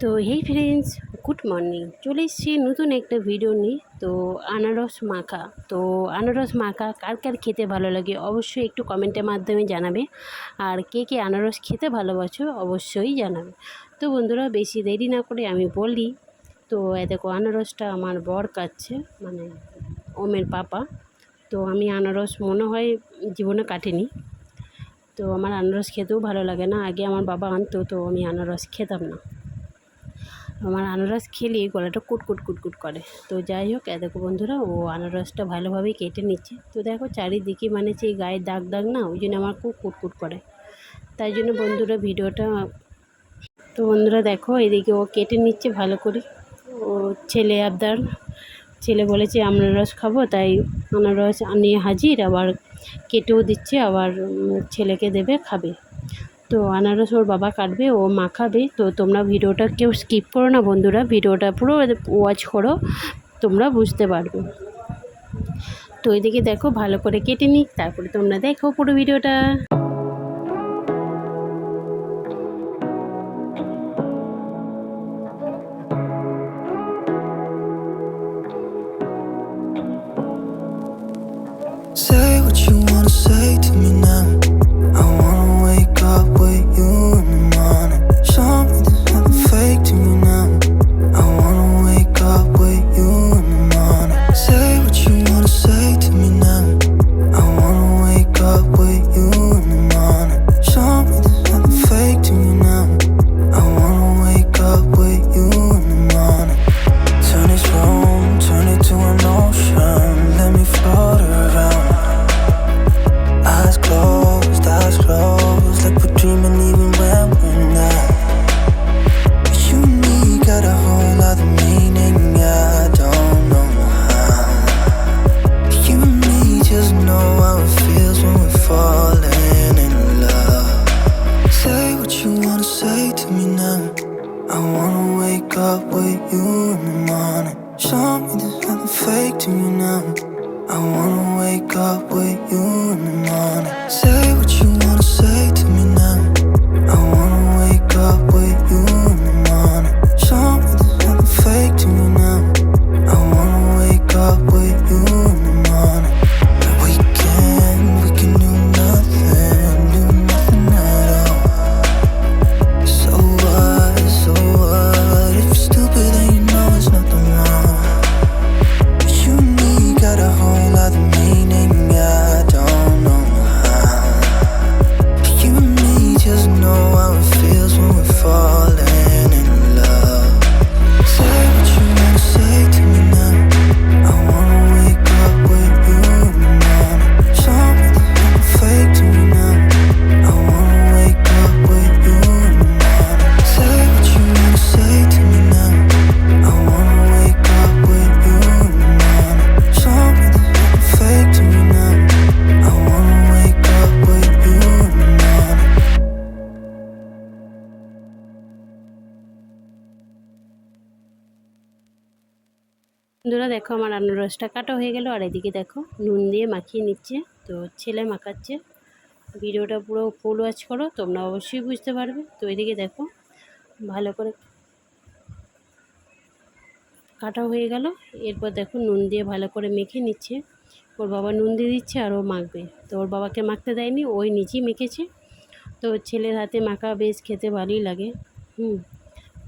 তো হেই friends good morning চলে এসেছি নতুন একটা ভিডিও নিয়ে। তো, আনারস মাখা। তো, আনারস মাখা কার কার খেতে ভালো লাগে অবশ্যই একটু কমেন্টের মাধ্যমে জানাবে। আর কে কে আনারস খেতে ভালোবাসো অবশ্যই জানাবে। তো, বন্ধুরা, বেশি দেরি না করে আমি বলি, তো দেখো, আনারসটা আমার বর কাটছে মানে ওমের পাপা। তো, আমি আনারস মনে হয় জীবনে কাটেনি। তো, আমার আনারস খেতেও ভালো লাগে না। আগে আমার বাবা আনতো, তো আমি আনারস খেতাম না। আমার আনারস খেলে গলাটা কুটকুট কুটকুট করে। তো যাই হোক দেখো বন্ধুরা, ও আনারসটা ভালোভাবেই কেটে নিচ্ছে। তো দেখো চারিদিকে মানে সেই গায়ে দাগ দাগ না, ওই জন্য আমার খুব কুটকুট করে। তাই জন্য বন্ধুরা ভিডিওটা, তো বন্ধুরা দেখো, এদিকে ও কেটে নিচ্ছে ভালো করে। ও ছেলে আবদার, ছেলে বলেছে আনারস খাব, তাই আনারস নিয়ে হাজির, আবার কেটেও দিচ্ছে, আবার ছেলেকে দেবে, খাবে। তো আনারস ওর বাবা কাটবে, ও মাখাবে। তো তোমরা ভিডিওটা কেউ স্কিপ করো না বন্ধুরা, ভিডিওটা পুরো ওয়াচ করো, তোমরা বুঝতে পারবে। তো এদিকে দেখো ভালো করে কেটে নিই তারপরে তোমরা দেখো পুরো ভিডিওটা। Say what you wanna say to me now. You in the morning. Show me there's nothing fake to me now. I wanna wake up with you in the morning. Say what বন্ধুরা দেখো আমার আনারসটা কাটা হয়ে গেল, আর এদিকে দেখো নুন দিয়ে মাখিয়ে নিচ্ছে। তো ছেলে মাখাচ্ছে। ভিডিওটা পুরো ফুল ওয়াচ করো, তোমরা অবশ্যই বুঝতে পারবে। তো এদিকে দেখো ভালো করে কাটা হয়ে গেল। এরপর দেখো নুন দিয়ে ভালো করে মেখে নিচ্ছে। ওর বাবা নুন দিয়ে দিচ্ছে আর ও মাখবে। তো ওর বাবাকে মাখতে দেয়নি, ওই নিজেই মেখেছে। তো ছেলের হাতে মাখা বেশ খেতে ভালোই লাগে। হুম।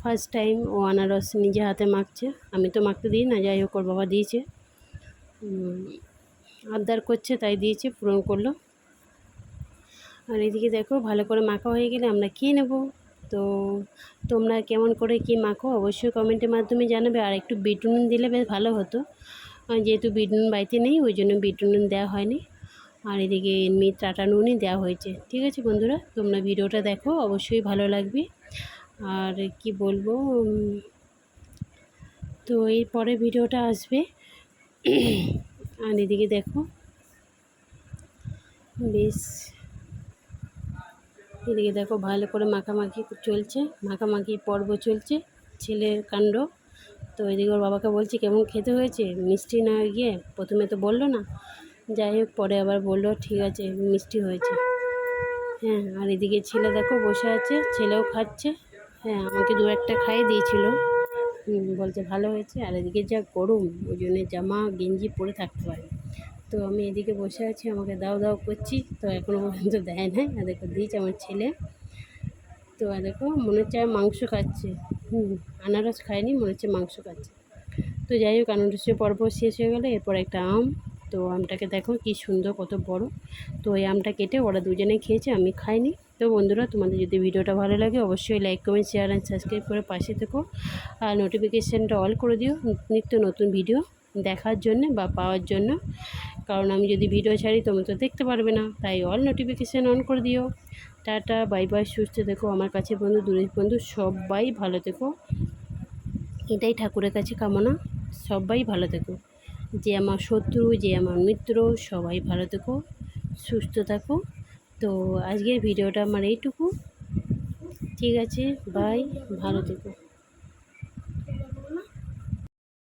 ফার্স্ট টাইম ও আনারস নিজে হাতে মাখছে। আমি তো মাখতে দিই না, যাই হোক ওর বাবা দিয়েছে। আবদার করছে, তাই দিয়েছে, পূরণ করল। আর এদিকে দেখো, ভালো করে মাখা হয়ে গেলে আমরা খেয়ে নেব? তো তোমরা কেমন করে কি মাখো অবশ্যই কমেন্টের মাধ্যমে জানাবে। আর একটু বিট নুন দিলে বেশ ভালো হতো। যেহেতু বিট নুন বাড়িতে নেই, ওই জন্য বিট নুন দেওয়া হয়নি। আর এদিকে এমনি টাটা নুনই দেওয়া হয়েছে। ঠিক আছে বন্ধুরা, তোমরা ভিডিওটা দেখো, অবশ্যই ভালো লাগবে। আর কি বলব তো এরপরে ভিডিওটা আসবে। আর এদিকে দেখো, বেশ, এদিকে দেখো ভালো করে মাখামাখি চলছে, মাখামাখি পর্ব চলছে, ছেলের কাণ্ড। তো এদিকে ওর বাবাকে বলছি, কেমন খেতে হয়েছে? মিষ্টি না গিয়ে? প্রথমে তো বলল না। যাই হোক, পরে আবার বলল, ঠিক আছে, মিষ্টি হয়েছে। হ্যাঁ আর এদিকে ছেলে দেখো বসে আছে, ছেলেও খাচ্ছে। হ্যাঁ আমাকে দু একটা খাইয়ে দিয়েছিল। বলছে ভালো হয়েছে, আর এদিকে যা গরম, ওই জন্যে জামা, গেঞ্জি পরে থাকতে পারে। তো আমি এদিকে বসে আছি, আমাকে দাও দাও করছি, তো এখনও পর্যন্ত দেয় নাই। আর দেখো, দিয়েছে আমার ছেলে। তো আর দেখো, মনে হচ্ছে মাংস খাচ্ছে। হুম, আনারস খায়নি মনে হচ্ছে মাংস খাচ্ছে। তো যাই হোক, আনারসের পর্ব শেষ হয়ে গেলো, এরপর একটা আম। তো আমটাকে দেখো কি সুন্দর, কত বড়। তো এই আমটা কেটে ওরা দুজনে খেয়েছে, আমি খাইনি। তো বন্ধুরা, তোমাদের যদি ভিডিওটা ভালো লাগে, অবশ্যই like comment share and subscribe করে পাশে থেকো। আর নোটিফিকেশানটা অল করে দিও। নিত্য নতুন ভিডিও দেখার জন্য বা পাওয়ার জন্য। কারণ আমি যদি ভিডিও ছাড়ি, তোমরা তো দেখতে পারবে না। তাই অল নোটিফিকেশান অন করে দিও। টাটা বাই বাই সুস্থ দেখো আমার কাছে বন্ধু, দূরের বন্ধু, সবাই ভালো থেকো। এটাই ঠাকুরের কাছে কামনা। সবাই ভালো থেকো। যে আমার শত্রু, যে আমার মিত্র, সবাই ভালো থেকো, সুস্থ থাকো। তো আজকের ভিডিওটা আমার এইটুকু। ঠিক আছে বাই ভালো থেকো।